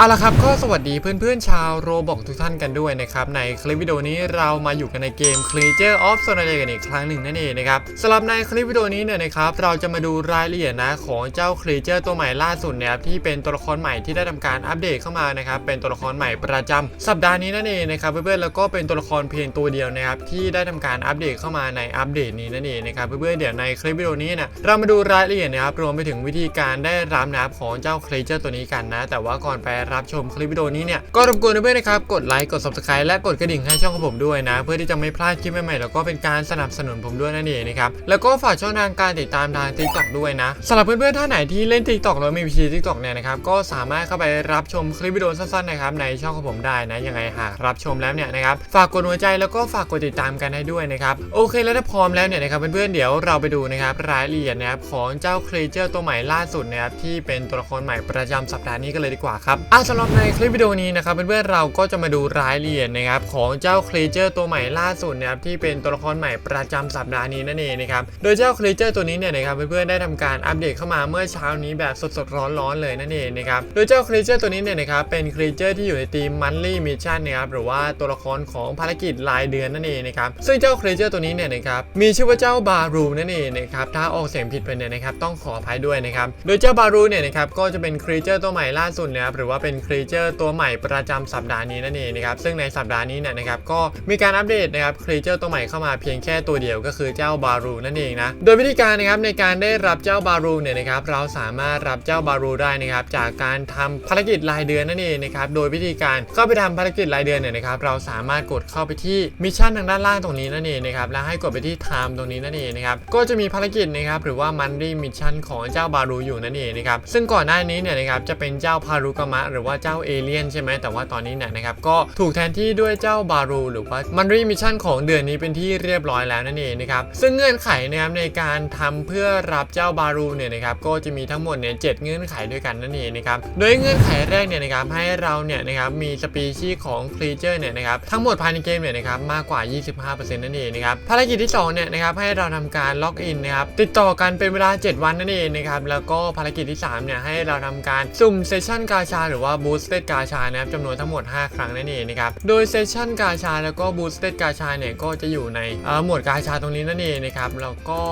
เอาละครับก็สวัสดีเพื่อนๆชาวโรบอกทุกท่านกันด้วยนะครับ ในคลิปวิดีโอนี้เรามาอยู่กันในเกม Creature of s o n a r กันอีกครั้งหนึ่งนั่นเองนะครับสำหรับในคลิปวิดีโอนี้เนี่ยนะครับเราจะมาดูรายละเอียดนะของเจ้า Creature ตัวใหม่ล่าสุดนะครับที่เป็นตัวละครใหม่ที่ได้ทำการอัปเดตเข้ามานะครับเป็นตัวละครใหม่ประจำสัปดาห์นี้นั่นเองนะครับเพื่อนๆแล้วก็เป็นตัวละครเพียงตัวเดียวนะครับที่ได้ทำการอัปเดตเข้ามาในอัปเดตนี้นั่นเองนะครับเพื่อนๆเดี๋ยวในคลิปวิดีโอนี้นะเรามาดูรายละเอียดนะครับรวมไปถึงวิธีการได้รับนะครับของเจ้า Creature ตัวนี้กันนะ แต่ว่าก่อนไปรับชมคลิปวิดีโอนี้เนี่ยก็รบกวนเพื่อนๆนะครับกดไลค์กด subscribe และกดกระดิ่งให้ช่องของผมด้วยนะ เพื่อที่จะไม่พลาดคลิปใหม่ๆแล้วก็เป็นการสนับสนุนผมด้วยนั่นเองนะครับแล้วก็ฝากช่องทางการติดตามทาง TikTok ด้วยนะสำหรับเพื่อนๆท่านไหนที่เล่น TikTok แล้วมีวิธี TikTok เนี่ยนะครับก็สามารถเข้าไปรับชมคลิปวิดีโอสั้นๆนะครับในช่องของผมได้นะยังไงหากรับชมแล้วเนี่ยนะครับฝากกดหัวใจแล้วก็ฝากกดติดตามกันให้ด้วยนะครับโอเคแล้วถ้าพร้อมแล้วเนี่ยนะครับเพื่อนๆเดี๋ยวเราไปดูนะครับรายละเอียดนะครับของเจ้าครีเจอร์ตัวใหม่ล่าสุดนะครับที่เป็นตัวละครใหม่ประจำสัปดาห์นี้กันเลยดีกว่าครับอะสำหรับในคลิปวิดีโอนี้นะครับเพื่อนๆเราก็จะมาดูรายละเอียดนะครับของเจ้าครีเจอร์ตัวใหม่ล่าสุดนะครับที่เป็นตัวละครใหม่ประจำสัปดาห์นี้นั่นเองนะครับโดยเจ้าครีเจอร์ตัวนี้เนี่ยนะครับเพื่อนๆได้ทำการอัปเดตเข้ามาเมื่อเช้านี้แบบสดๆร้อนๆเลยนั่นเองนะครับโดยเจ้าครีเจอร์ตัวนี้เนี่ยนะครับเป็นครีเจอร์ที่อยู่ในทีมมันลี่มิชชั่นนะครับหรือว่าตัวละครของภารกิจรายเดือนนั่นเองนะครับซึ่งเจ้าครีเจอร์ตัวนี้เนี่ยนะครับมีชื่อว่าเจ้าบารูนั่นเองนะครับถ้าออกเสียงผิดไปเนี่ยนะครับต้องขออภัยด้วยนะครับโดยเจ้าบารูเนี่ยนะครับก็จะเป็นครีเจอร์ตัวใหม่ล่าสุดนะครับหรือว่าเป็นครีเจอร์ตัวใหม่ประจำสัปดาห์นี้นั่นเองนะครับซึ่งในสัปดาห์นี้เนี่ยนะครับก็มีการอัปเดตนะครับครีเจอร์ตัวใหม่เข้ามาเพียงแค่ตัวเดียวก็คือเจ้าบารูนั่นเองนะโดยวิธีการนะครับในการได้รับเจ้าบารูเนี่ยนะครับเราสามารถรับเจ้าบารูได้นะครับจากการทำภารกิจรายเดือนนั่นเองนะครับโดยวิธีการเข้าไปทำภารกิจรายเดือนเนี่ยนะครับเราสามารถกดเข้าไปที่มิชชั่นทางด้านล่างตรงนี้นั่นเองนะครับแล้วให้กดไปที่ time ตรงนี้นั่นเองนะครับก็จะมีภารกิจนะครับหรือว่ามันดีมิชชั่นของเจ้าบารูอยู่นั่นเองนะครับซึ่งก่อนหน้านี้เนี่ยนะครับจะเป็นเจ้าพารุกมะหรืือว่าเจ้าเอเลียนใช่ไหมแต่ว่าตอนนี้เนี่ยนะครับก็ถูกแทนที่ด้วยเจ้าบารูหรือว่ามันรีมิชชั่นของเดือนนี้เป็นที่เรียบร้อยแล้วนั่นเองนะครับซึ่งเงื่อนไขนะครับในการทำเพื่อรับเจ้าบารูเนี่ยนะครับก็จะมีทั้งหมดเนี่ยเจ็ดเงื่อนไขด้วยกันนั่นเองนะครับโดยเงื่อนไขแรกเนี่ยนะครับให้เราเนี่ยนะครับมีสปีชีส์ของครีเจอร์เนี่ยนะครับทั้งหมดภายในเกมเนี่ยนะครับมากกว่า 25%นั่นเองนะครับภารกิจที่2เนี่ยนะครับให้เราทำการล็อกอินนะครับติดต่อกันเป็นเวลา 7 วันนั่นเองนะครับแล้วก็ภารกิจที่3เนี่ยให้เราทำการสุ่มเซสชั่นกาชาหรือว่าบูสเต d กาชานะครับจำนวนทั้งหมด 5 ครั้งนั่นเองนะครับโดยเซสชั่นกาชาแล้วก็บูสเต d กาชาเนี่ยก็จะอยู่ในหมวดกาชาตรงนี้นั่นเองนะครับแล้วก็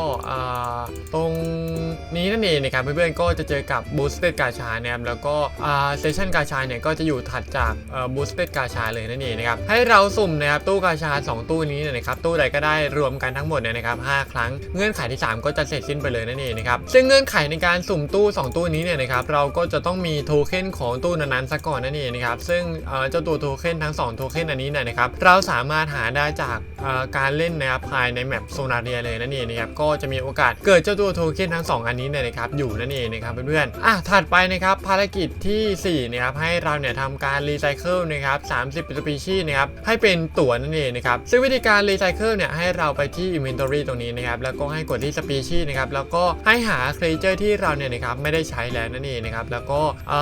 ตรงนี้นั่นเองนะครับเพื่อนๆก็จะเจอกับบูสเต d กาชานะครับแล้วก็เซสชั่นกาชาเนี่ยก็จะอยู่ถัดจากบูสเต d กาชาเลยนั่นเองนะครับให้เราสุ่มนะครับตู้กาชา 2 ตู้นี้เนี่ยนะครับตู้ใดก็ได้รวมกันทั้งหมดเนี่ยนะครับ5ครั้งเงื่อนไขที่ 3 ก็จะเสร็จสิ้นไปเลยนั่นเองนะครับซึ่งเงื่อนไขในการสุ่มตู้ 2 ตู้นี้เนี่ยนะครับเราก็จะต้องมีโทเค็นของตู้นั้นๆซะก่อนนั่นเองนะครับซึ่งเจ้าตัวโทเค็นทั้ง2โทเค็นอันนี้เนี่ยนะครับเราสามารถหาได้จาก การเล่นนะครับภายในแมปโซนาเรียเลยนั่นเองนะครับก็จะมีโอกาสเกิดเจ้าตัวโทเค็นทั้ง 2 อันนี้เนี่ยนะครับอยู่นั่นเองนะครับเพื่อนๆอะถัดไปนะครับภารกิจที่4นะครับให้เราเนี่ยทำการรีไซเคิลนะครับ30สปีชีส์นะครับให้เป็นตั๋วนั่นเองนะครับซึ่งวิธีการรีไซเคิลเนี่ยให้เราไปที่ Inventory ตรงนี้นะครับแล้วก็ให้กดที่สปีชีส์นะครับแล้วก็ให้หาครีเจอร์ที่เราเนี่ยนะครับไม่ได้ใช้แล้วนั่นเองนะครับแล้วก็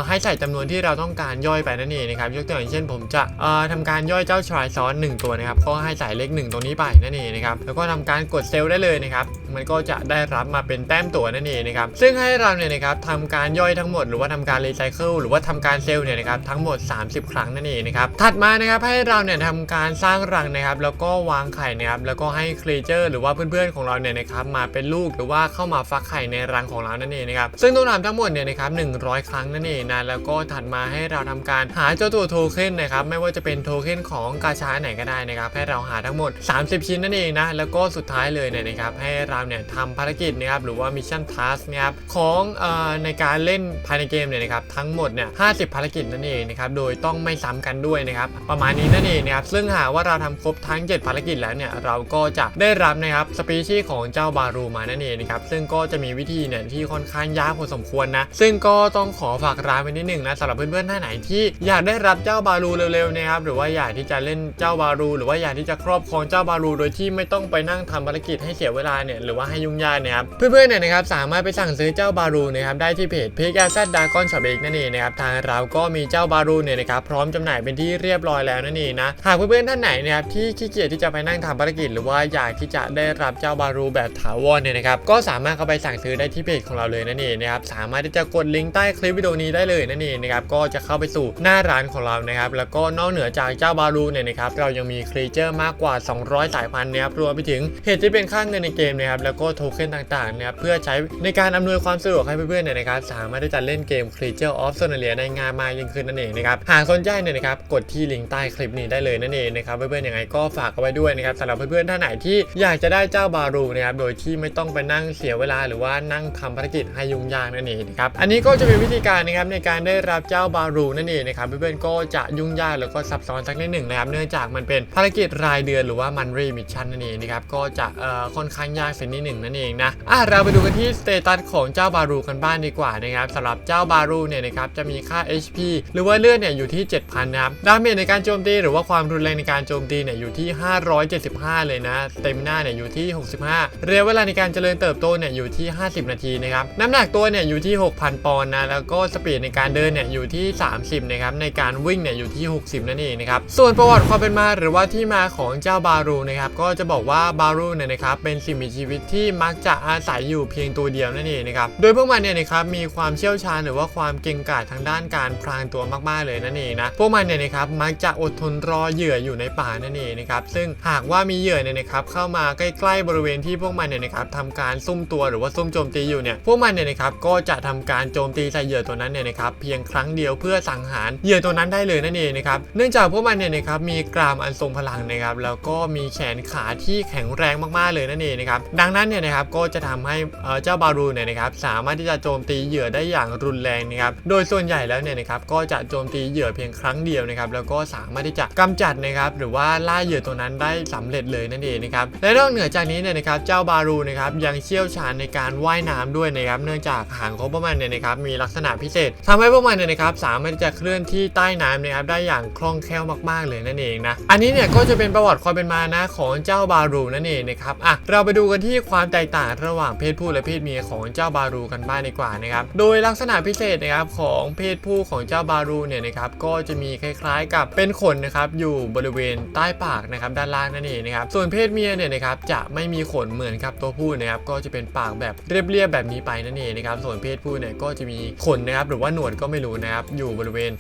ให้ใส่จำนวนที่เราต้องการย่อยไปนั่นเองนะครับยกตัวอย่างเช่นผมจะเอ่อทำการย่อยเจ้าชายซ้อน1ตัวนะครับก็ให้ใส่เลข1ตรงนี้ไปนั่นเองนะครับแล้วก็ทำการกดเซลล์ได้เลยนะครับมันก็จะได้รับมาเป็นแต้มตั๋วนั่นเองนะครับซึ่งให้เราเนี่ยนะครับทำการย่อยทั้งหมดหรือว่าทำการรีไซเคิลหรือว่าทำการเซลล์เนี่ยนะครับทั้งหมด 30 ครั้งนั่นเองนะครับถัดมานะครับให้เราเนี่ยทำการสร้างรังนะครับแล้วก็วางไข่นะครับแล้วก็ให้ครีเจอร์หรือว่าเพื่อนๆของเราเนี่ยนะครับมาเป็นลูกหรือว่าเข้ามาฟักไข่ในรังของเรานั่นเองนะครับซึ่งต้องทำทั้งหมดเนี่ยนะครับ100 ครั้งนั่นเองนะแล้วก็ถัดมาให้เราทำการหาเจ้าตัวโทเค็นนะครับไม่ว่าจะเป็นโทเค็นของกาชาไหนก็ได้นะครับให้เราหาทั้งหมด30 ชิ้นนั่นเองนะ แล้วก็สุดท้ายเลยเนี่ยนะครับให้เราเนี่ยทำภารกิจนะครับหรือว่ามิชชั่นทัสนะครับของเอ่อในการเล่นภายในเกมเนี่ยนะครับทั้งหมดเนี่ย50 ภารกิจนั่นเองนะครับโดยต้องไม่ซ้ำกันด้วยนะครับประมาณนี้นั่นเองนะครับซึ่งหากว่าเราทำครบทั้ง 7 ภารกิจแล้วเนี่ยเราก็จะได้รับนะครับสปีชีส์ของเจ้าบารูมานั่นเองนะครับซึ่งก็จะมีวิธีเนี่ยที่ค่อนข้างยากพอสมควรนะซึ่งก็ต้องขอฝากร้านไว้นิดหนึ่งนะสำหรับเพื่อนๆท่านไหนที่อยากได้รับเจ้าบารูเร็วๆนะครับหรือว่าอยากที่จะเล่นเจ้าบารู หรือว่าอยากที่จะครอบครองเจ้าบารูโดยที่ไม่ต้องไปนั่งทำภารกิจให้เสียเวลาเนี่ยหรือว่าให้ยุ่งยากนะครับเพื่อนๆเนี่ยนะครับสามารถไปสั่งซื้อเจ้าบารูนะครับได้ที่เพจพิกแอซดากอนช็อปเองนั่นเองนะครับทางเราก็มีเจ้าบารูเนี่ยนะครับพร้อมจำหน่ายเป็นที่เรียบร้อยแล้วนั่นเองนะหากเพื่อนๆท่านไหนนะครับที่ขี้เกียจที่จะไปนั่งทำภารกิจ หรือว่าอยากที่จะได้รับเจ้าบารูแบบถาวรเนี่ยนะครับก็สามารถเข้าไปสั่งซื้อได้ที่เพจของเราเลยนั่นเองนะครับสามารถที่จะกดลิงก์ใต้คลิปวิดีโอนี้ได้เลยนั่นเองนะครับก็จะเข้าไปสู่หน้าร้านของเรานะครับแล้วก็นอกเหนือจากเจ้าบารูเนี่ยนะครับเรายังมีครีเจอร์มากกว่า200 สายพันธุ์นะครับรวมไปถึงเหตุที่เป็นค่าเงินในเกมนะครับแล้วก็โทเค็นต่างๆนะครับเพื่อใช้ในการอำนวยความสะดวกให้เพื่อนๆเนี่ยนะครับสามารถที่จะเล่นเกม Creature of Sonalia ได้ง่ายมากยิ่งขึ้นนั่นเองนะครับหากสนใจเนี่ยนะครับกดที่ลิงก์ใต้คลิปนี้ได้เลยนั่นเองนะครับเพื่อนๆยังไงก็ฝากเอาไว้ด้วยนะครับสำหรับเพื่อนๆท่านไหนที่อยากจะได้เจ้าบารูนะครับโดยที่ไม่ต้องไปนั่งเสียเวลาหรือว่านั่งทำภารกิจให้ยุ่งยากนั่นเองนะครับอันนี้ก็จะเป็นวิธีการนะครับในการได้รับเจ้าบารูนั่นเองนะครับเพื่อนๆก็จะยุ่งยากแล้วก็ซับซ้อนสักนิดหนึ่งนะครับเนื่องจากมันเป็นภารกิจรายเดือนหรือว่าว่ามันรีมิชชั่นนั่นเองนะครับก็จะเอ่อค่อนข้างยากสักนิดหนึ่งนั่นเองนะอะเราไปดูกันที่สเตตัสของเจ้าบารูกันบ้างดีกว่านะครับสำหรับเจ้าบารูเนี่ยนะครับจะมีค่า HP หรือว่าเลือดเนี่ยอยู่ที่ 7,000นะครับดาเมจในการโจมตีหรือว่าความรุนแรงในการโจมตีเนี่ยอยู่ที่ 575 เลยนะ เต็มหน้าเนี่ยอยู่ที่ 65 เรียกเวลาในการเจริญเติบโตเนี่ยอยู่ที่ 50 นาทีนะครับน้ำหนักตัวเนี่ยอยู่ที่ 6,000 ปอนด์นะแล้วก็สปีดในการเดินเนี่ยอยู่ที่ 30นะครับในการวิ่งเนี่ยอยู่ที่ 60 นั่นเองนะครับส่วนประวัติความเป็นมาหรือว่าที่มาของเจ้าบารูนะครับก็จะบอกว่าบารูเนี่ยนะครับเป็นสิ่งมีชีวิตที่มักจะอาศัยอยู่เพียงตัวเดียวนั่นเองนะครับโดยพวกมันเนี่ยนะครับมีความเชี่ยวชาญหรือว่าความเก่งกาจทางด้านการพรางตัวมากๆเลยนั่นเองนะพวกมันเนี่ยนะครับมักจะอดทนรอเหยื่ออยู่ในป่านั่นเองนะครับซึ่งหากว่ามีเหยื่อเนี่ยนะครับเข้ามาใกล้ๆบริเวณที่พวกมันเนี่ยนะครับทำการซุ่มตัวหรือว่าซุ่มโจมตีอยู่เนี่ยพวกมันเนี่ยนะครับก็จะทำการโจมตีใส่เหยื่อตัวนั้นเนี่ยนะครับเพียงครั้งเดียวเพื่อสังหารเหยื่อตัวนั้นได้เลยนั่นเองนะครับเนื่องจากพวกมันเนี่ยนะครับมีกรามอันทรงพลังนะครับแล้วก็มีแขนขาที่แข็งแรงมากๆเลยนั่นเองนะครับดังนั้นเนี่ยนะครับก็จะทำให้เจ้าบารูเนี่ยนะครับสามารถที่จะโจมตีเหยื่อได้อย่างรุนแรงนะครับโดยส่วนใหญ่แล้วเนี่ยนะครับก็จะโจมตีเหยื่อเพียงครั้งเดียวนะครับแล้วก็สามารถที่จะกำจัดนะครับหรือว่าล่าเหยื่อตัวนั้นได้สำเร็จเลยนั่นเองนะครับและนอกเหนือจากนี้เนี่ยนะครับเจ้าบารูนะครับยังเชี่ยวชาญในการว่ายน้ำด้วยนะครับเนื่องจากหางของพวกมันเนี่ยนะครับมีลักษณะพิเศษทำให้พวกมันเนี่ยนะครับสามารถที่จะเคลื่อนที่ใต้น้ำนะครับได้อย่างคล่องแคล่วมากๆเลยนั่นเองนะอันนี้เนี่ยก็จะเป็นประวัติความเป็นมานะของเจ้าบารูนั่นเองนะครับอะเราไปดูกันที่ความแตกต่างระหว่างเพศผู้และเพศเมียของเจ้าบารูกันบ้างดีกว่านะครับโดยลักษณะพิเศษนะครับของเพศผู้ของเจ้าบารูเนี่ยนะครับก็จะมีคล้ายๆ กับเป็นขนนะครับอยู่บริเวณใต้ปากนะครับด้านล่างนั่นเองนะครับส่วนเพศเมียเนี่ยนะครับจะไม่มีขนเหมือนกับตัวผู้นะครับก็จะเป็นปากแบบเรียบๆแบบนี้ไปนั่นเองนะครับส่วนเพศผู้เนี่ยก็จะมีขนนะครับหรือว่าหนวดก็ไม่รู้นะครับอยู่บริเวณ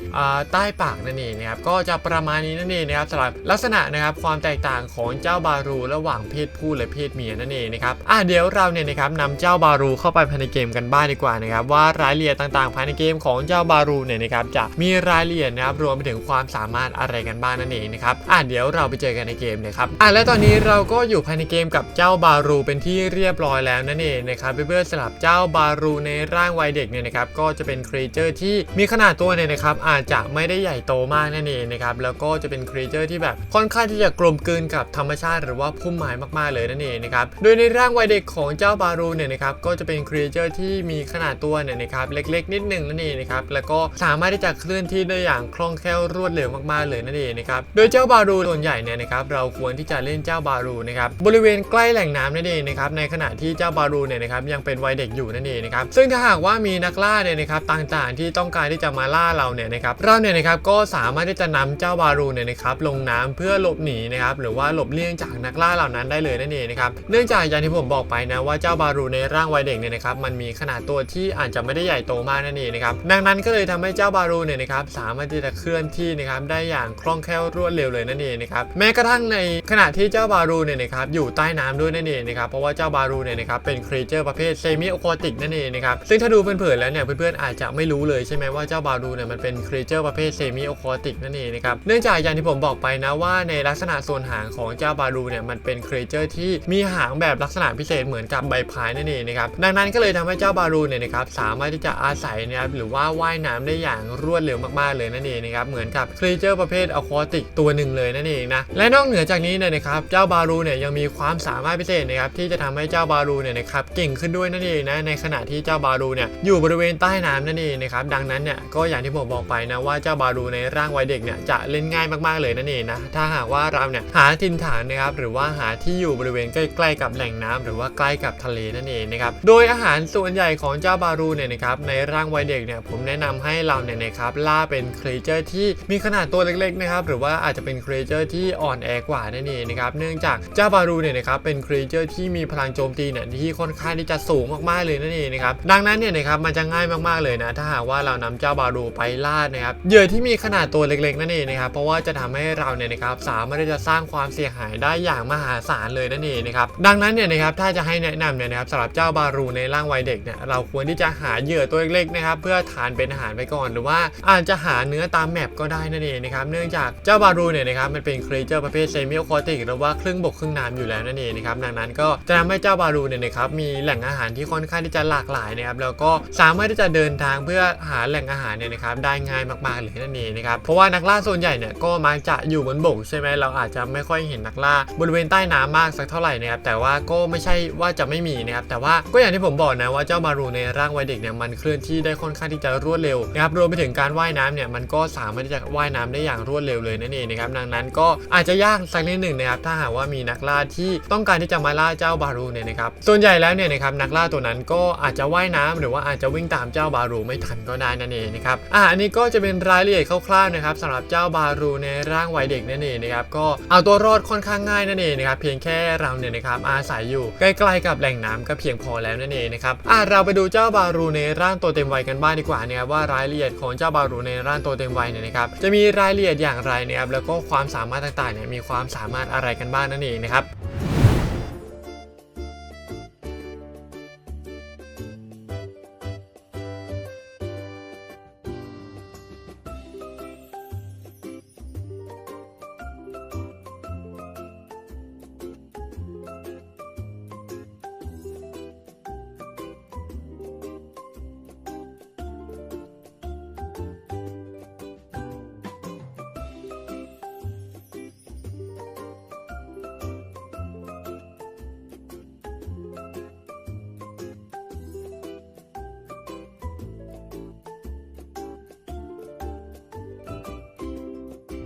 ใต้ปากนั่นเองนะครับก็จะประมาณนี้นั่นเองนะครับสำหรับลักษณะนะครับความแตกต่างของเจ้าบารูระหว่างเพศผู้และเพศเมียนั่นเองนะครับอะเดี๋ยวเราเนี่ยนะครับนำเจ้าบารูเข้าไปภายในเกมกันบ้างดีกว่านะครับว่ารายละเอียดต่างๆ ภายในเกมของเจ้าบารูเนี่ยนะครับจะมีรายละเอียดนะครับรวมไปถึงความสามารถอะไรกันบ้างนั่นเองนะครับอะเดี๋ยวเราไปเจอกันในเกมเลยครับอะและตอนนี้เราก็อยู่ภายในเกมกับเจ้าบารูเป็นที่เรียบร้อยแล้วนั่นเองนะครับเพื่อสำหรับเจ้าบารูในร่างวัยเด็กเนี่ยนะครับก็จะเป็นครีเจอร์ที่มีขนาดตัวเนี่ยนะครับอาจจะไม่ได้ใหญ่โตมากนั่นเองนะครับแล้วก็จะเป็นครีเจอร์ที่แบบค่อนข้างที่จะกลมกลืนกับธรรมชาติหรือว่าพุ่มไม้มากๆเลยนั่นเองนะครับโดยในร่างวัยเด็กของเจ้าบารูเนี่ยนะครับก็จะเป็นครีเจอร์ที่มีขนาดตัวเนี่ยนะครับเล็กๆ นิดหนึ่งนั่นเองนะครับแล้วก็สามารถที่จะเคลื่อนที่ได้อย่างคล่องแคล่วรวดเร็วมากๆเลยนั่นเองนะครับโดยเจ้าบารูส่วนใหญ่เนี่ยนะครับเราควรที่จะเล่นเจ้าบารูนะครับบริเวณใกล้แหล่งน้ำนั่นเองนะครับในขณะที่เจ้าบารูเนี่ยนะครับยังเป็นวัยเด็กอยู่นั่นเองนะครับซึ่งถ้าหากว่ามีนักล่าเนี่ยนะครับต่างๆ ที่ต้องการที่จะมาล่าเราเนี่ยนะครับเราเนี่ยนะครับก็สามารถที่จะนำเจ้าบารูเนี่ยนะครับลงน้ำเพื่อหลบหนีนะครับหรือว่าหลบเลี่ยงจากนักล่าเหล่านั้นได้เลยนั่นเองนะครับเนื่องจากอย่างที่ผมบอกไปนะว่าเจ้าบารูในร่างวัยเด็กเนี่ยนะครับมันมีขนาดตัวที่อาจจะไม่ได้ใหญ่โตมากนั่นเองนะครับดังนั้นก็เลยทำให้เจ้าบารูเนี่ยนะครับสามารถที่จะเคลื่อนที่นะครับได้อย่างคล่องแคล่วรวดเร็วเลยนั่นเองนะครับแม้กระทั่งในขณะที่เจ้าบารูเนี่ยนะครับอยู่ใต้น้ำด้วยนั่นเองนะครับเพราะว่าเจ้าบารูเนี่ยนะครับเป็นครีเจอร์ประเภทเซมิโอควาติกนั่นเองนะครับซึ่งถ้าดูเผินๆแล้วเนี่ยเพื่อนๆอาจจะไม่รู้เลยใช่ไหมว่าเจ้าบารูเนี่ยมันเป็นครีเจอร์ประเภทเซมิโอควาติกนั่นเองนะครับเนื่องจากอย่างที่ผมบอกไปนะว่าในลักษณะส่วนหางของเจ้าบารูเนี่ยมันเป็นครีเจอร์ที่มีหางแบบลักษณะพิเศษเหมือนกับใบพายนั่นเองนะครับดังนั้นก็เลยทำให้เจ้าบารูเนี่ยนะครับสามารถที่จะอาศัยนะครับหรือว่าว่ายน้ำได้อย่างรวดเร็วมากๆเลยนั่นเองนะครับเหมือนกับครีเจอร์ประเภทอควาติกตัวหนึ่งเลยนั่นเองนะและนอกเหนือจากนี้เนี่ยนะครับเจ้าบารูเนี่ยยังมีความสามารถพิเศษนะครับที่จะทำให้เจ้าบารูเนี่ยนะครับเก่งขึ้นด้วยนั่นเองนะในขณะที่เจ้าบารูเนี่ยอยู่บริเวณใต้น้ำนั่นเองนะครับดังนั้นเนี่ยก็อย่างที่ผมบอกไปนะว่าเจ้าบารูในร่างวัยเด็กเนี่ยจะเล่นง่ายมากๆเลยนั่นเองนะถ้าหากว่าเราเนี่ยหาถิ่นฐานนะครับหรือว่าหาที่อยู่บริเวณใกล้ๆกับแหล่งน้ำหรือว่าใกล้กับทะเลนั่นเองนะครับโดยอาหารส่วนใหญ่ของเจ้าบารูเนี่ยนะครับในร่างวัยเด็กเนี่ยผมแนะนำให้เราเนี่ยนะครับล่าเป็นครีเจอร์ที่มีขนาดตัวเล็กๆนะครับหรือว่าอาจจะเป็นครีเจอร์ที่อ่อนแอกว่านั่นเองนะครับเนื่องจากเจ้าบารูเนี่ยนะครับเป็นครีเจอร์ที่มีพลังโจมตีเนี่ยที่ค่อนข้างที่จะสูงมากๆเลยนั่นเองนะครับดังนั้นเนี่ยนะครับมันจะง่ายมากๆเลยนะถ้าหากว่าเรานำเจ้าบารูไปล่านะครับเหยื่อที่มีขนาดตัวเล็กๆนั่นเองนะครับเพราะว่าจะทำให้เราเนี่ยนะครับสามารถที่จะสร้างความเสียหายได้อย่างมหาศาลเลยนั่นเองนะครับดังนั้นเนี่ยนะครับถ้าจะให้แนะนำเนี่ยนะครับสำหรับเจ้าบารูในร่างวัยเด็กเนี่ยเราควรที่จะหาเหยื่อตัวเล็กๆนะครับเพื่อทานเป็นอาหารไปก่อนหรือว่าอาจจะหาเนื้อตามแมปก็ได้นั่นเองนะครับเนื่องจากเจ้าบารูเนี่ยนะครับมันเป็นครีเจอร์ประเภทเซมิโอคอติกหรือว่าครึ่งบกครึ่งน้ำอยู่แล้วนั่นเองนะครับดังนั้นก็จะทำให้เจ้าบารูเนี่ยนะครับมีแหล่งอาหารที่ค่อนข้างที่จะหลากหลายนะครับแล้วก็สามารถที่จะเดินทางเพื่อหาแหล่งอาหารเนี่ยนะครับได้ง่ายมากๆเลยนั่นเองนะครับเพราะว่านักล่าส่วนใหญ่เนี่ยก็มักจะอยู่บนบกใช่ไหมเราอาจจะไม่ค่อยเห็นนักล่าบริเวณใต้น้ำมากสักเท่าไหร่นะครับแต่ว่าก็ไม่ใช่ว่าจะไม่มีนะครับแต่ว่าก็อย่างที่ผมบอกนะว่าเจ้าบารูในร่างวัยเด็กเนี่ยมันเคลื่อนที่ได้ค่อนข้างที่จะรวดเร็วนะครับรวมไปถึงการว่ายน้ำเนี่ยมันก็สามารถที่จะว่ายน้ำได้อย่างรวดเร็วเลยนั่นเองนะครับดังนั้นก็อาจจะยากสักนิดหนึ่งนะครับถ้าหากว่ามีนักล่าที่ต้องการที่จะมาล่าเจ้าบารูเนี่ยนะครับส่วนใหญ่แล้วเนี่ยนะครับนักล่าตัวนั้นก็อาจจะว่ายน้ำหรือว่าอาจจะวิ่งตามเจ้าบารูไม่ทันก็ได้นั่นเองนะครับอะอันนี้ก็จะเป็นรายละเอียดคร่าวๆนะครับสำหรับเจ้าบารูในร่างวัยเด็กนั่นเองนะครับก็เอาตัวรอดค่อนข้างง่ายนั่นเองนะครับเพียงแค่เราเนี่ยนะครับอาศัยอยู่ใกล้ๆกับแหล่งน้ำก็เพียงพอแล้วนั่นเองนะครับอะเราไปดูเจ้าบารูในร่างตัวเต็มวัยกันบ้างดีกว่านะครับว่ารายละเอียดของเจ้าบารูในร่างตัวเต็มวัยเนี่ยนะครับจะมีรายละเอียดอย่างไรนะครับแล้วก็ความสามารถต่างๆเนี่ยมีความสามารถอะไรกันบ้างนั่นเองนะครับ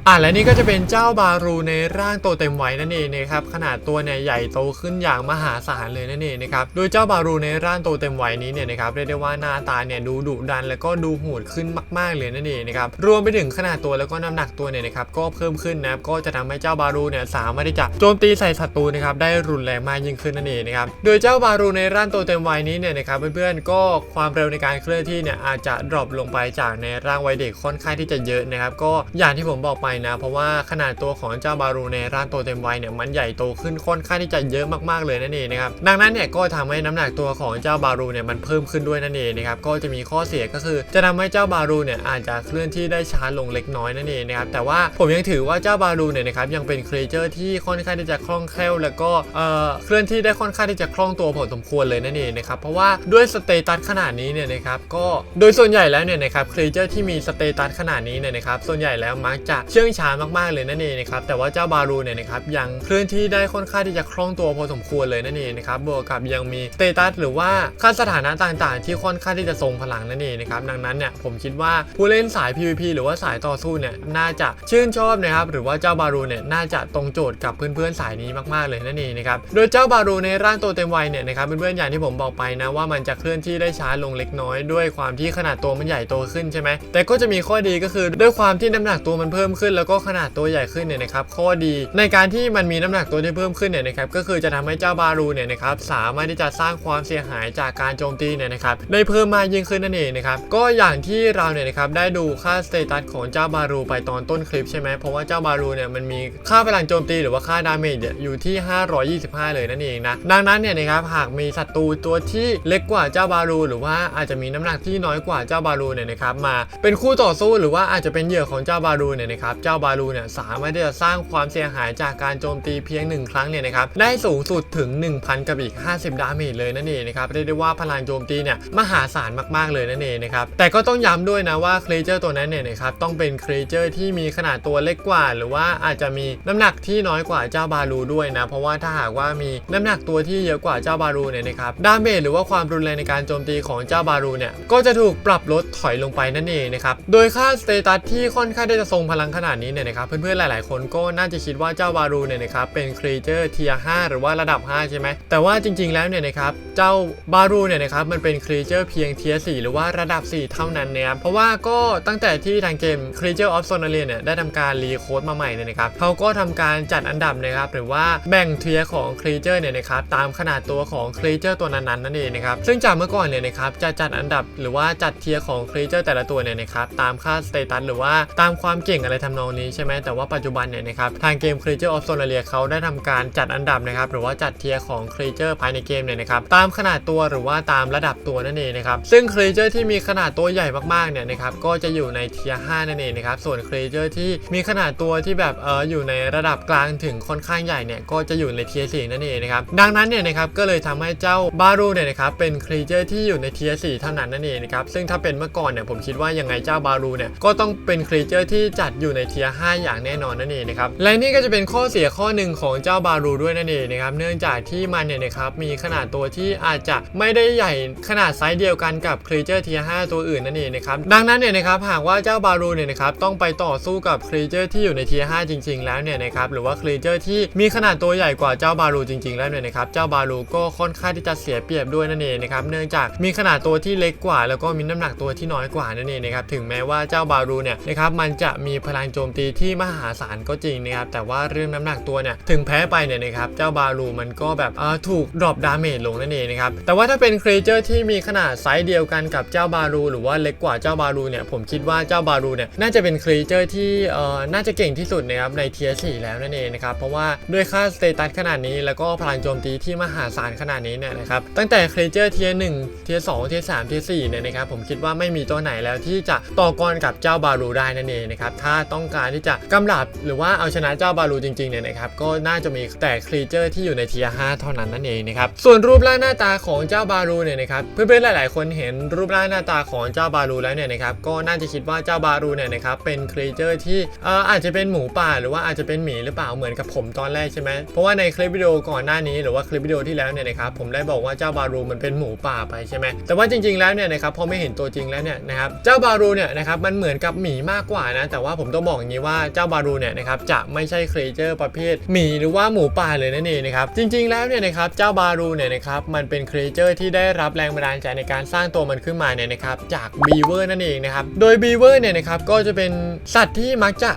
อะและนี่ก็จะเป็นเจ้าบารูในร่างโตเต็มวัยนั่นเองนะครับขนาดตัวเนี่ยใหญ่โตขึ้นอย่างมหาศาลเลยนั่นเองนะครับโดยเจ้าบารูในร่างโตเต็มวัยนี้เนี่ยนะครับเรียกได้ว่าหน้าตาเนี่ยดูดุดันแล้วก็ดูโหดขึ้นมาก ๆเลยนั่นเองนะครับรวมไปถึงขนาดตัวแล้วก็น้ำหนักตัวเนี่ยนะครับก็เพิ่มขึ้นนะครับก็จะทำให้เจ้าบารูเนี่ยสามารถที่จะโจมตีใส่ศัตรูนะครับได้รุนแรงมากยิ่งขึ้นนั่นเองนะครับโดยเจ้าบารูในร่างโตเต็มวัยนี้เนี่ยนะครับเพื่อนๆก็ความเร็วในการเคลื่อนที่เนี่ยอาจจะดรอปลงไปจากในร่างวัยเด็กค่อนข้างที่จะเยอะนะครับก็อย่างที่ผมบอกไปนะ เพราะว่าขนาดตัวของเจ้าบารูในร่างโตเต็มวัยเนี่ยมันใหญ่โตขึ้นค่อนข้างที่จะเยอะมากๆเลยนั่นเองนะครับดังนั้นเนี่ยก็ทำให้น้ำหนักตัวของเจ้าบารูเนี่ยมันเพิ่มขึ้นด้วยนั่นเองนะครับก็จะมีข้อเสียก็คือ จะทำให้เจ้าบารูเนี่ยอาจจะเคลื่อนที่ได้ช้าลงเล็กน้อยนั่นเองนะครับแต่ว่าผมยังถือว่าเจ้าบารูเนี่ยนะครับยังเป็นครีเจอร์ที่ค่อนข้างที่จะคล่องแคล่วแล้วก็เอ่อเคลื่อนที่ได้ค่อนข้างที่จะคล่องตัวพอสมควรเลยนั่นเองนะครับเพราะว่าด้วยสเตตัสขนาดนี้เนี่ยนะครับก็โดยส่วนใหญ่แล้วเนี่ยนะครับครีเจอร์ที่มีสเตตัสขนาดนี้เนี่ยนะครับส่วนใหญ่แล้วมักจะเชชื่องช้ามากๆเลยนั่นเองนะครับแต่ว่าเจ้าบารูเนี่ยนะครับยังเคลื่อนที่ได้ค่อนข้างที่จะคล่องตัวพอสมควรเลยนั่นเองนะครับบวกกับยังมีสเตตัสหรือว่าค่าสถานะต่างๆ ที่ค่อนข้างที่จะทรงพลังนั่นเองนะครับดังนั้นเนี่ยผมคิดว่าผู้เล่นสาย PVP หรือว่าสายต่อสู้เนี่ยน่าจะชื่นชอบนะครับหรือว่าเจ้าบารูเนี่ยน่าจะตรงโจทย์กับเพื่อนๆสายนี้มากๆเลยนั่นเองนะครับโดยเจ้าบารูในร่างตัวเต็มวัยเนี่ยนะครับเพื่อนๆอย่างที่ผมบอกไปนะว่ามันจะเคลื่อนที่ได้ช้าลงเล็กน้อย ด้วยความที่ขนาดตัวมันใหญ่โตขึ้นใช่ไหมแต่ก็จะมีข้อดีก็คือด้วยความที่น้ำหนักตัวมันเพิ่มขึ้นแล้วก็ขนาดตัวใหญ่ขึ้นเนี่ยนะครับข้อดีในการที่มันมีน้ำหนักตัวที่เพิ่มขึ้นเนี่ยนะครับก็คือจะทำให้เจ้าบารูเนี่ยนะครับสามารถที่จะสร้างความเสียหายจากการโจมตีเนี่ยนะครับได้เพิ่มมากยิ่งขึ้นนั่นเองนะครับก็อย่างที่เราเนี่ยนะครับได้ดูค่าสเตตัสของเจ้าบารูไปตอนต้นคลิปใช่ไหมเพราะว่าเจ้าบารูเนี่ยมันมีค่าพลังโจมตีหรือว่าค่าดาเมจเนี่ยอยู่ที่ 525 เลยนั่นเองนะดังนั้นเนี่ยนะครับหากมีศัตรูตัวที่เล็กกว่าเจ้าบารูหรือว่าอาจจะมีน้ำหนักที่น้อยกว่าเจ้าบารูเนี่ยนะครับมาเป็นคู่ต่อสู้หรือว่าอาจจะเป็นเหยื่อของเจ้าบารูเนี่ยนะครับเจ้าบารูเนี่ยสามารถที่จะสร้างความเสียหายจากการโจมตีเพียงหนึ่งครั้งเนี่ยนะครับได้สูงสุดถึง 1,000 กับอีก 50 ดาเมจเลยนั่นเองนะครับเรียกได้ว่าพลังโจมตีเนี่ยมหาศาลมากๆเลยนั่นเองนะครับแต่ก็ต้องย้ำด้วยนะว่าครีเจอร์ตัวนั้นเนี่ยนะครับต้องเป็นครีเจอร์ที่มีขนาดตัวเล็กกว่า หรือว่าอาจจะมีน้ำหนักที่น้อยกว่าเจ้าบารูด้วยนะเพราะว่าถ้าหากว่ามีน้ำหนักตัวที่เยอะกว่าเจ้าบารูเนี่ยนะครับดาเมจหรือว่าความรุนแรงในการโจมตีของเจ้าบารูเนี่ยก็จะถูกปรับลดถอยลงไปนั่นเองนะครับโดยค่าสเตตัสที่ค่อนข้างที่จะทรงพลังขนาดนาดนี้เนี่ยนะครับเพื่อนๆหลาย ๆ คนก็น่าจะคิดว่าเจ้าบารูเนี่ยนะครับเป็นครีเจอร์เทีย5หรือว่าระดับ 5 ใช่ไหมแต่ว่าจริง ๆ แล้วเนี่ยนะครับเจ้าบารูเนี่ยนะครับมันเป็นครีเจอร์เพียงเทีย4หรือว่าระดับ 4 เท่านั้นนะครับเพราะว่าก็ตั้งแต่ที่ทางเกม Creature of Sonalia เนี่ยได้ทำการรีโค้ดมาใหม่เนี่ยนะครับเขาก็ทำการจัดอันดับนะครับหรือว่าแบ่งเทียของครีเจอร์เนี่ยนะครับตามขนาดตัวของครีเจอร์ตัวนั้นๆนั่นเองนะครับซึ่งจากเมื่อก่อนเนี่ยนะครับจะจัดอันดับหรือว่าจัดเทียของครีเจอร์แต่ละตัวเนี่ยนะครับตามค่าสเตตัสหรือว่าตามความเก่งอะไรทำนองนี้ใช่ไหมแต่ว่าปัจจุบันเนี่ยนะครับทางเกม Creature of Sonalia เขาได้ทำการจัดอันดับนะครับหรือว่าจัดเทียของครีเจอร์ภายในเกมเนี่ยนะครับตามขนาดตัวหรือว่าตามระดับตัวนั่นเองนะครับซึ่งครีเจอร์ที่มีขนาดตัวใหญ่มากๆเนี่ยนะครับก็จะอยู่ในเทีย5นั่นเองนะครับส่วนครีเจอร์ที่มีขนาดตัวที่แบบเอออยู่ในระดับกลางถึงค่อนข้างใหญ่เนี่ยก็จะอยู่ในเทีย4นั่นเองนะครับดังนั้นเนี่ยนะครับก็เลยทำให้เจ้าบารูเนี่ยนะครับเป็นครีเจอร์ที่อยู่ในเทีย4เท่านั้นนั่นเองนะครับซึ่งถ้าเป็นเมื่อก่อนเนี่ยผมคิดว่ายังไงเจ้าบารูเนี่ยก็ต้องเป็นครีเจอร์ที่จัดอยู่ในเทีย5อย่างแน่นอนนั่นเองนะครับและนี่ก็จะเป็นข้อเสียข้อหนึ่งของเจ้าบารูด้วยนั่นเองนะครับเนื่องจากที่มันเนี่ยนะครับมีขนาดตัวที่อาจจะไม่ได้ใหญ่ขนาดไซส์เดียวกันกับครีเจอร์เทีย5ตัวอื่นนั่นเองนะครับดังนั้นเนี่ยนะครับหากว่าเจ้าบารูเนี่ยนะครับต้องไปต่อสู้กับครีเจอร์ที่อยู่ในเทีย5จริง ๆ แล้วเนี่ยนะครับหรือว่าครีเจอร์ที่มีขนาดตัวใหญ่กว่าเจ้าบารูจริง ๆ แล้วเนี่ยนะครับเจ้าบารูก็ค่อนข้างที่จะเสียเปรียบด้วยนั่นเองนะครับเนื่องจากมีขนาดตัวที่เล็กกว่า แล้วก็มีน้ำหนักตัวที่น้อยกว่านั่นเองนะครับถึงแม้ว่าเจ้าบารูเนี่ยนะครับมันจะมีพลังโจจมตีที่มหาศาลก็จริงนะครับแต่ว่าเรื่องน้ำหนักตัวเนี่ยถึงแพ้ไปเนี่ยนะครับเจ้าบารูมันก็แบบเอ่อถูกดรอปดาเมจลงนั่นเองนะครับแต่ว่าถ้าเป็นครีเจอร์ที่มีขนาดไซส์เดียวกันกับเจ้าบารูหรือว่าเล็กกว่าเจ้าบารูเนี่ยผมคิดว่าเจ้าบารูเนี่ยน่าจะเป็นครีเจอร์ที่เอ่อน่าจะเก่งที่สุดนะครับในเทียร์4แล้วนั่นเองนะครับเพราะว่าด้วยค่าสเตตัสขนาดนี้แล้วก็พลังโจมตีที่มหาศาลขนาดนี้เนี่ยนะครับตั้งแต่ครีเจอร์เทียร์1เทียร์2เทียร์3เทียร์4เนี่ยนะครับผมคิดว่าไม่มีตัวไหนแล้วที่จะต่อกรกับเจ้าบารูได้นั่นเองนะครับถ้าต้องการที่จะกำลับหรือว่าเอาชนะเจ้าบารูจริงๆเนี่ยนะครับก็น่าจะมีแต่ครีเจอร์ที่อยู่ในเทียร์5เท่านั้นนั่นเองนะครับส่วนรูปร่างหน้าตาของเจ้าบารูเนี่ยนะครับเพื่อนๆหลายๆ คนเห็นรูปร่างหน้าตาของเจ้าบารูแล้วเนี่ยนะครับก็น่าจะคิดว่าเจ้าบารูเนี่ยนะครับเป็นครีเจอร์ที่เอ่ออาจจะเป็นหมูป่า หรือว่าอาจจะเป็นหมีหรือเปล่าเหมือนกับผมตอนแรกใช่ไหมเพราะว่าในคลิปวิดีโอก่อนหน้านี้หรือว่าคลิปวิดีโอที่แล้วเนี่ยนะครับผมได้บอกว่าเจ้าบารูมันเป็นหมูป่าไปใช่ไหมแต่ว่าจริงๆแล้วเนี่ยนะครับพอไม่เห็นตัวจริงแล้วเนี่ยนะครับเจ้าบารูเนี่ยนะครับมันเหมือนกับหมีมากกว่านะแต่ว่าผมต้องบอกอย่างนี้ว่าเจ้าบารูเนี่ยนะครับจะไม่ใช่ครีเจอร์ประเภทหมีหรือว่าหมูป่าเลยนั่นเองนะครับจริงๆแล้วเนี่ยนะครับเจ้าบารูเนี่ยนะครับมันเป็นครีเจอร์ที่ได้รับแรงบันดาลใจในการสร้างตัวมันขึ้นมาเนี่ยนะครับจากบีเวอร์นั่นเองนะครับโดยบีเวอร์เนี่ยนะครับก็จะเป็นสัตว์ที่มักจะ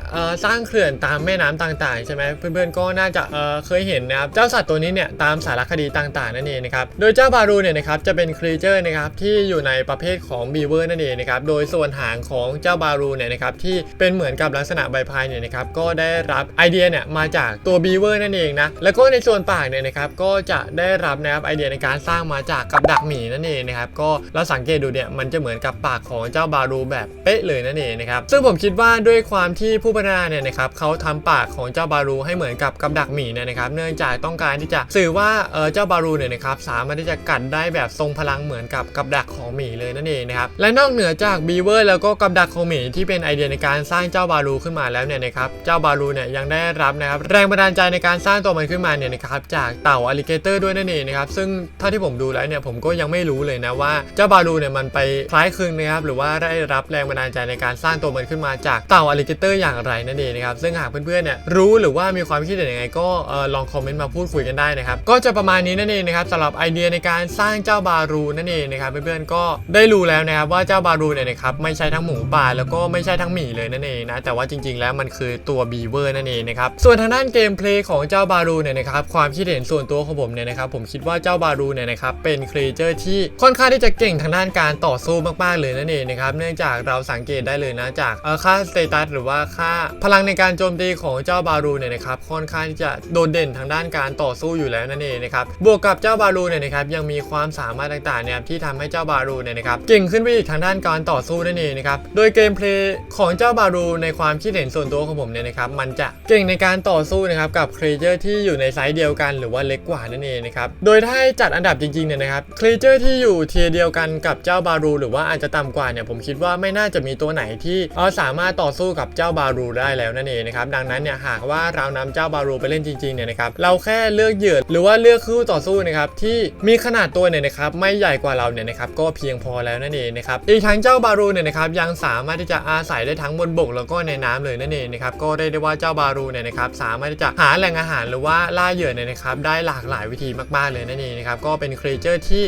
สร้างเขื่อนตามแม่น้ำต่างๆใช่ไหมเพื่อนๆก็น่าจะเเคยเห็นนะครับเจ้าสัตว์ตัวนี้เนี่ยตามสารคดีต่างๆนั่นเองนะครับโดยเจ้าบารูเนี่ยนะครับจะเป็นครีเจอร์นะครับที่อยู่ในประเภทของบีเวอร์นั่นเองนะครับโดยส่วนหางของเจ้าบารูเนี่ยนะครับที่เป็นเหมือนกับลัักษณะใบพายเนี่ยนะครับก็ได้รับไอเดียเนี่ยมาจากตัวบีเวอร์นั่นเองนะแล้วก็ในส่วนปากเนี่ยนะครับก็จะได้รับนะครับไอเดียในการสร้างมาจากกับดักหมีนั่นเองนะครับก็เราสังเกตดูเนี่ยมันจะเหมือนกับปากของเจ้าบารูแบบเป๊ะเลยนั่นเองนะครับซึ่งผมคิดว่าด้วยความที่ผู้พัฒนาเนี่ยนะครับเขาทำปากของเจ้าบารูให้เหมือนกับกับดักหมีเนี่ยนะครับ เนื่องจากต้องการที่จะสื่อว่าเออเจ้าบารูเนี่ยนะครับสามารถที่จะกัดได้แบบทรงพลังเหมือนกับกับดักของหมีเลยนั่นเองนะครับและนอกเหนือจากบีเวอร์แล้วก็กับดักของหมีที่เป็นไอเดียในการสร้างเจ้าบารูขึ้นมาแล้วเนี่ยนะครับเจ้าบารูเนี่ยยังได้รับนะครับแรงบันดาลใจในการสร้างตัวมันขึ้นมาเนี่ยนะครับจากเต่าอลิเกเตอร์ด้วยนั่นเองนะครับซึ่งเท่าที่ผมดูแล้วเนี่ยผมก็ยังไม่รู้เลยนะว่าเจ้าบารูเนี่ยมันไปคล้ายคลึงนะครับหรือว่าได้รับแรงบันดาลใจในการสร้างตัวมันขึ้นมาจากเต่าอลิเกเตอร์อย่างไรนั่นเองนะครับซึ่งหากเพื่อนๆเนี่ยรู้หรือว่ามีความคิดเห็นยังไงก็เออลองคอมเมนต์มาพูดคุยกันได้นะครับก็จะประมาณนี้นั่นเองนะครับสำหรับไอเดียในการสร้างเจ้าบารูนั่นเองนะครับเพื่อนๆก็ได้รู้แล้วนะครับว่าเจ้าบารูเนี่ยนะครับไม่ใช่ทั้งหมูป่าแล้วก็ไม่ใช่ทั้งหมีเลยนั่นเองนะแต่ว่าจริง ๆ แล้วมันคือตัวบีเวอร์นั่นเองนะครับส่วนทางด้านเกมเพลย์ของเจ้าบารูเนี่ยนะครับความคิดเห็นส่วนตัวของผมเนี่ยนะครับผมคิดว่าเจ้าบารูเนี่ยนะครับเป็นครีเจอร์ที่ค่อนข้างที่จะเก่งทางด้านการต่อสู้มากๆเลยนั่นเองนะครับเนื่องจากเราสังเกตได้เลยนะจากค่าสเตตัสหรือว่าค่าพลังในการโจมตีของเจ้าบารูเนี่ยนะครับค่อนข้างที่จะโดดเด่นทางด้านการต่อสู้อยู่แล้วนั่นเองนะครับบวกกับเจ้าบารูเนี่ยนะครับยังมีความสามารถต่างๆเนี่ยที่ทำให้เจ้าบารูเนี่ยนะครับเก่งขึ้นไปอีกทางด้านการต่อสู้นั่นเองนะครับโดยเกมเพลย์ของเจ้าบารูในความความคิดเห็นส่วนตัวของผมเนี่ยนะครับมันจะเก่งในการต่อสู้นะครับกับครีเจอร์ที่อยู่ในไซส์เดียวกันหรือว่าเล็กกว่านั่นเองนะครับโดยถ้าจัดอันดับจริงๆเนี่ยนะครับครีเจอร์ที่อยู่เทียร์เดียวกันกับเจ้าบารูหรือว่าอาจจะต่ำกว่าเนี่ยผมคิดว่าไม่น่าจะมีตัวไหนที่เออสามารถต่อสู้กับเจ้าบารูได้แล้วนั่นเองนะครับดังนั้นเนี่ยหากว่าเรานำเจ้าบารูไปเล่นจริงๆเนี่ยนะครับเราแค่เลือกเหยื่อหรือว่าเลือกคู่ต่อสู้นะครับที่มีขนาดตัวเนี่ยนะครับไม่ใหญ่กว่าเราเนี่ยนะครับก็เพียงพอแล้วนั่นเองนะครับอีกทั้งเจ้าบารูเนี่ยนะครับยังสามารถที่จะอาศัยได้ทั้งบนบกแล้วก็ในน้ำเลยนั่นเองนะครับก็ได้ได้ว่าเจ้าบารูเนี่ยนะครับสามารถที่จะหาแหล่งอาหารหรือว่าล่าเหยื่อเนี่ยนะครับได้หลากหลายวิธีมากๆเลยนั่นเองนะครับก็เป็นครีเจอร์ที่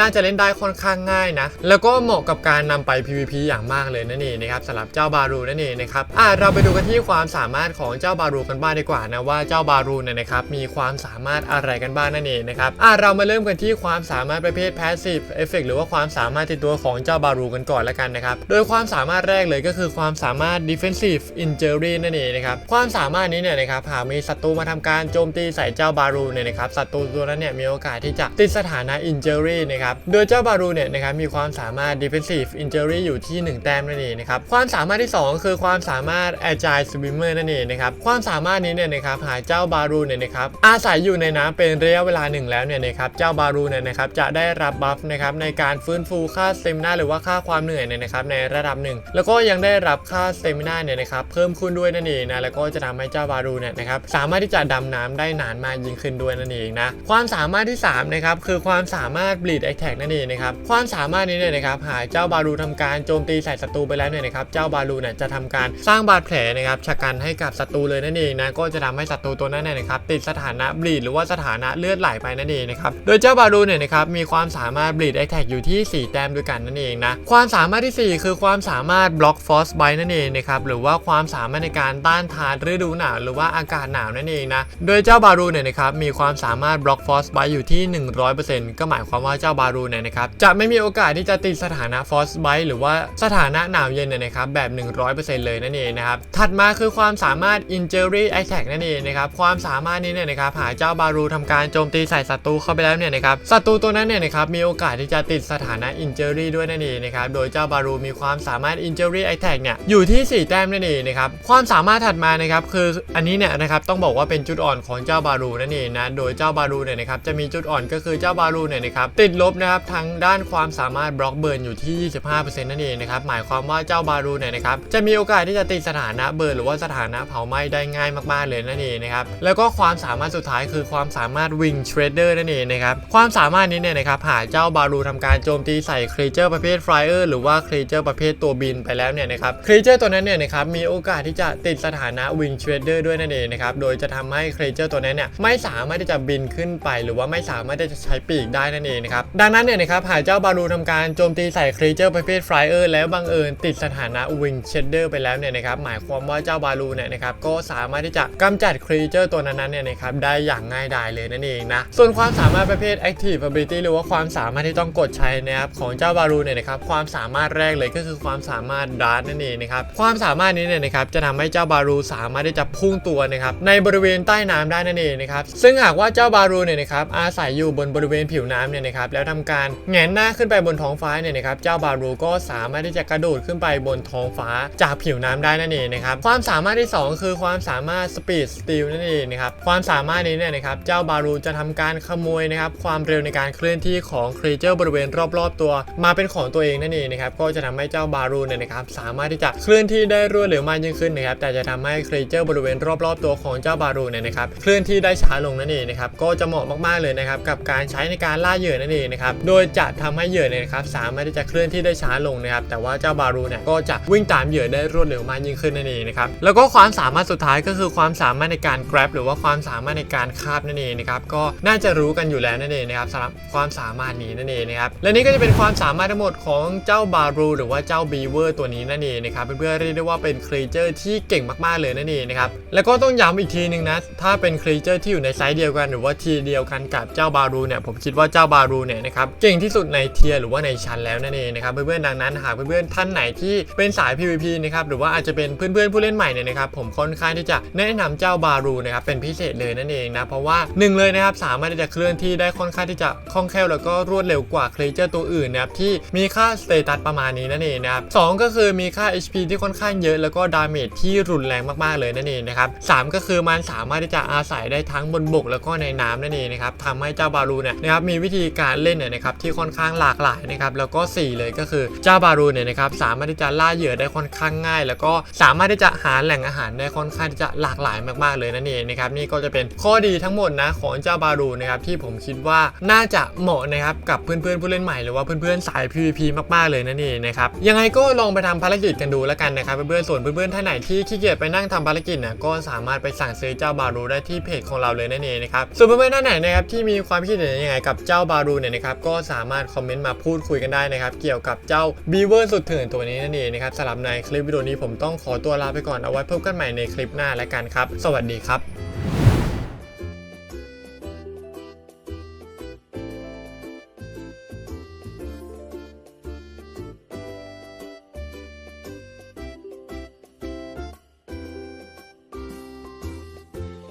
น่าจะเล่นได้ค่อนข้างง่ายนะแล้วก็เหมาะกับการนำไป PVP อย่างมากเลยนั่นเองนะครับสำหรับเจ้าบารูนั่นเองนะครับอ่าเราไปดูกันที่ความสามารถของเจ้าบารูกันบ้างดีกว่านะว่าเจ้าบารูเนี่ยนะครับมีความสามารถอะไรกันบ้างนั่นเองนะครับอ่าเรามาเริ่มกันที่ความสามารถประเภท Passive Effect หรือว่าความสามารถติดตัวของเจ้าบารูกันก่อนละกันนะครับโดยความสามารถแรกเลยก็คือความสามารถ Defensive Injury นั่นเองนะครับความสามารถนี้เนี่ยนะครับหากมีศัตรูมาทำการโจมตีใส่เจ้าบารูเนี่ยนะครับศัตรูตัวนั้นเนี่ยมีโอกาสที่จะติดสถานะ Injury นะครับโดยเจ้าบารูเนี่ยนะครับมีความสามารถ Defensive Injury อยู่ที่ 1 แต้มนั่นเองนะครับความสามารถที่ 2 คือความสามารถ Agile Swimmer นั่นเองนะครับความสามารถนี้เนี่ยนะครับหากเจ้าบารูเนี่ยนะครับอาศัยอยู่ในน้ำเป็นระยะเวลาหนึ่งแล้วเนี่ยนะครับเจ้าบารูเนี่ยนะครับจะได้รับบัฟนะครับในการฟื้นฟูค่าเตมินาหรือว่าค่าความเหนื่อยเนี่ยนะครับในระดับหนึ่งแล้วก็ยังได้รับค่าเตมินาเนี่ยนะครับเพิ่มขึ้นด้วยนั่นเองนะแล้วก็จะทำให้เจ้าบารูเนี่ยนะครับสามารถที่จะดำน้ำได้นานมากยิ่งขึ้นด้วยนั่นเองนะความสามารถที่3นะครับคือความสามารถ bleed attack นั่นเองนะครับความสามารถนี้เนี่ยนะครับหากเจ้าบารูทำการโจมตีใส่ศัตรูไปแล้วเนี่ยนะครับเจ้าบารูเนี่ยจะทำการสร้างบาดแผลนะครับชะกันให้กับศัตรูเลยนั่นเองนะก็จะทำให้ศัตรูตัวนั้นเนี่ยนะครับติดสถานะ bleed หรือว่าสถานะเลือดไหลไปนั่นเองนะครับโดยเจ้าบารูเนี่ยนะครับมีความสามารถ bleed attack อยู่ที่ 4 แต้มด้วยกันนั่นเองนะความสามารถที่ 4 คือความสามารถ block frost bite นั่นเองนะครับหรือว่าความสามารถในการต้านทานฤดูหนาวหรือว่าอากาศหนาวนั่นเองนะ โดยเจ้าบารูเนี่ยนะครับมีความสามารถ block frost bite อยู่ที่ 100%ก็หมายความว่าเจ้าบารูเนี่ยนะครับจะไม่มีโอกาสที่จะติดสถานะ frost bite หรือว่าสถานะหนาวเย็นเนี่ยนะครับแบบ 100%เลยนั่นเองนะครับถัดมาคือความสามารถ injury attack นั่นเองนะครับความสามารถนี้เนี่ยนะครับหากเจ้าบารูทำการโจมตีใส่ศัตรูเข้าไปแล้วเนี่ยนะครับศัตรูตัวนั้นเนี่ยนะครับมีโอกาสที่จะติดสถานะ injury ด้วยนั่นเองนะครับโดยเจ้าบารูมีความสามารถ injury attack เนี่ยอยู่ที่ 4 แต้มนั่นเองนะครับความสามารถถัดมานะครับคืออันนี้เนี่ยนะครับต้องบอกว่าเป็นจุดอ่อนของเจ้าบารูนั่นเองนะโดยเจ้าบารูเนี่ยนะครับจะมีจุดอ่อนก็คือเจ้าบารูเนี่ยนะครับติดลบนะครับทั้งด้านความสามารถบล็อกเบิร์นอยู่ที่ 25%นั่นเองนะครับหมายความว่าเจ้าบารูเนี่ยนะครับจะมีโอกาสที่จะติดสถานะเบิร์นหรือว่าสถานะเผาไหม้ได้ง่ายมากๆเลยนั่นเองนะครับแล้วก็ความสามารถสุดท้ายคือความสามารถวิงเทรดเดอร์นั่นเองนะครับความสามารถนี้เนี่ยนะครับหากเจ้าบารูทำการโจมตีใส่ครีเจอร์ประเภทไฟเออร์หรือว่าครีเจอร์ประเภทตัวบินไปแล้วเนี่ยนะครับครีเจอร์ตัวนั้นเนี่ยนะครับมีโอกาสที่จะติดสถานะวิงเทรดเดอร์ด้วยนั่นเองนะครับ โดยจะทำให้ครีเจอร์ตัวนั้นเนี่ยไม่สามารถที่จะบินขึ้นไป หรือว่าไม่สามารถที่จะใช้ปีกได้นั่นเองนะครับ ดังนั้นเนี่ยนะครับหากเจ้าบารูทำการโจมตีใส่ครีเจอร์ประเภทไฟเออร์แล้วบังเอิญติดสถานะวิงเทรดเดอร์ไปแล้วเนี่ยนะครับหมายความว่าเจ้าบารูเนี่ยนะครับก็สามารถที่จะกำจัดครีเจอร์ตัวนั้นๆเนี่ยนะครับได้อย่างง่ายดายเลยนั่นเองนะส่วนความสามารถประเภท active ability หรือว่าความสามารถที่ต้องกดใช้นะครับของเจ้าบารูเนี่ยนะครับความสามารถแรกเลยก็คือความสามารถดาร์นั่นเองนะครับความสามารถนี้เนี่ยนะครับจะทำให้เจ้าบารูสามารถที่จะพุ่งตัวนะครับในบริเวณใต้น้ำได้นั่นเองนะครับซึ่งหากว่าเจ้าบารูเนี่ยนะครับอาศัยอยู่บนบริเวณผิวน้ำเนี่ยนะครับแล้วทำการแหงนหน้าขึ้นไปบนท้องฟ้าเนี่ยนะครับเจ้าบารูก็สามารถที่จะกระโดดขึ้นไปบนท้องฟ้าจากผิวน้ำได้นั่นเองนะครับความสามารถที่ 2 คือความสามารถ speed steal นั่นเองนะครับความสามารถนี้เนี่ยนะครับเจ้าบารูจะทำการขโมยนะครับความเร็วในการเคลื่อนที่ของครีเจอร์บริเวณรอบ ๆ ตัว มาเป็นของตัวเองนั่นเองนะครับก็จะทำให้เจ้าบารูเนี่ยนะครับสามารถที่จะเคลื่อนที่ได้รวดเร็วมากยิ่งขึ้นนะครับแต่จะทำให้ครีเจอร์บริเวณรอบๆตัวของเจ้าบารูเนี่ยนะครับเคลื่อนที่ได้ช้าลงนั่นเองนะครับก็จะเหมาะมากๆเลยนะครับกับการใช้ในการล่าเหยื่อนั่นเองนะครับโดยจะทำให้เหยื่อเนี่ยนะครับสามารถที่จะเคลื่อนที่ได้ช้าลงนะครับแต่ว่าเจ้าบารูเนี่ยก็จะวิ่งตามเหยื่อได้รวดเร็วมากยิ่งขึ้นนั่นเองนะครับแล้วก็ความสามารถสุดท้ายก็คือความสามารถในการ grab หรือว่าความสามารถในการคาบนั่นเองนะครับก็น่าจะรู้กันอยู่แล้วนั่นเองนะครับสำหรับความสามารถนี้นั่นเองนะครับและนี่ก็จะเป็นความสามารถทั้งหมดของเจ้าบารูหรือว่าเจ้าบีเวอร์ตัวนี้นั่นเองนะครับเพื่อนๆเรียกได้ว่าเป็นครีเจอร์ที่เก่งมากๆเลยนั่นเองนะครับแล้วก็ต้องย้ำอีกทีนึงนะถ้าเป็นครีเจอร์ที่อยู่ในไซส์เดียวกันหรือว่าทีเดียวกันกับเจ้าบารูเนี่ยผมคิดว่าเจ้าบารูเนี่ยนะครับเก่งที่สุดในเทียร์หรือว่าในชั้นแล้วนั่นเองนะครับเพื่อนๆดังนั้นหากเพื่อนๆท่านไหนที่เป็นสาย PVP นะครับหรือว่าอาจจะเป็นเพื่อนๆผู้เล่นใหม่เนี่ยนะครับผมค่อนข้างที่จะแนะนำเจ้าบารูนะครับเป็นพิเศษเลยนั่นเองนะเพราะว่าหนึ่งเลยนะครับสามารถที่จะเคลื่อนที่ได้ค่อนข้างที่จะคล่องแคล่วแล้วก็รวดเร็วกว่าครีเจอร์ตัวอื่นนะครับที่มีค่าสเตตัสประมาณนี้นั่นเองนะครับสก็คือมีค่า HP ที่ค่อนข้างเยอะแล้วก็ดาเมจที่รุนแรงมากๆเลยนั่นเองนะครับสามก็คือมันสามารถที่จะอาศัยได้ทั้งบนบกแล้วก็ในน้ำนั่นเองนะครับทำให้เจ้าบารูเนี่ยนะครับมีวิธีการเล่นเนี่ยนะครับที่ค่อนข้างหลากหลายนะครับแล้วก็สี่เลยก็คือเจ้าบารูเนี่ยนะครับสามารถที่จะล่าเหยื่อได้ค่อนข้างง่าย แล้วก็สามารถที่จะหาแหล่งอาหารได้ค่อนข้างที่จะหลากหลายมากๆเลยนั่นเองนะครับนี่ก็จะเป็นข้อดีทั้งหมดนะของเจ้าบารูนะครับที่ผมคิดว่าน่าจะเหมาะนะครับกับเพื่อนๆผู้เล่นใหม่หรือว่าเพื่อนๆสาย PVP มากๆเลยนั่นเองนะครับยังไงก็ลองไปทำภารกิจกันดูแล้วกันนะครับเพื่อนๆส่วนวนเพื่อนๆท่านไหนที่ขี้เกียจไปนั่งทำภารกิจนะก็สามารถไปสั่งซื้อเจ้าบารูได้ที่เพจของเราเลยนั่นเองนะครับส่วนเพื่อนๆท่านไหนนะครับที่มีความคิดเห็นยังไงกับเจ้าบารูเนี่ยนะครับก็สามารถคอมเมนต์มาพูดคุยกันได้นะครับเกี่ยวกับเจ้าบีเวอร์สุดเถื่อนตัวนี้นั่นเองนะครับสำหรับในคลิปวิดีโอนี้ผมต้องขอตัวลาไปก่อนเอาไว้พบกันใหม่ในคลิปหน้าแล้วกันครับ สวัสดีครับ